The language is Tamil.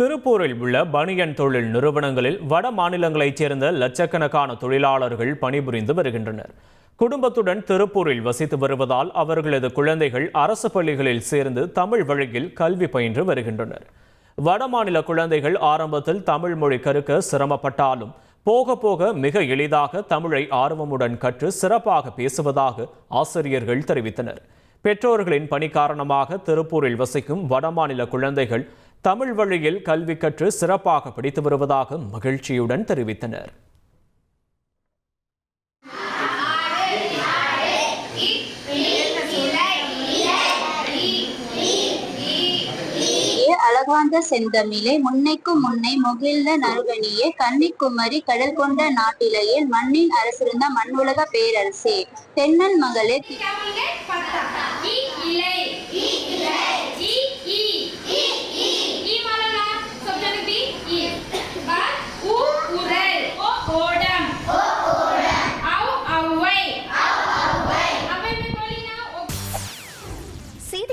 திருப்பூரில் உள்ள பனியன் தொழில் நிறுவனங்களில் வட மாநிலங்களைச் சேர்ந்த லட்சக்கணக்கான தொழிலாளர்கள் பணிபுரிந்து வருகின்றனர். குடும்பத்துடன் திருப்பூரில் வசித்து வருவதால் அவர்களது குழந்தைகள் அரசு பள்ளிகளில் சேர்ந்து தமிழ் வழியில் கல்வி பயின்று வருகின்றனர். வடமாநில குழந்தைகள் ஆரம்பத்தில் தமிழ் மொழி கருக்க சிரமப்பட்டாலும் போக போக மிக எளிதாக தமிழை ஆர்வமுடன் கற்று சிறப்பாக பேசுவதாக ஆசிரியர்கள் தெரிவித்தனர். பெற்றோர்களின் பணி காரணமாக திருப்பூரில் வசிக்கும் வடமாநில குழந்தைகள் தமிழ் வழியில் கல்வி கற்று சிறப்பாக படித்து வருவதாக மகிழ்ச்சியுடன் தெரிவித்தனர். ஏ அழகாந்த செந்தமிழே முன்னைக்கும் முன்னை முகிழ்ந்த நறுகணியே கன்னிக்குமரி கடல் கொண்ட நாட்டிலேயே மண்ணின் அரசிருந்த மண்ணுலக பேரரசே தென்னன் மகளே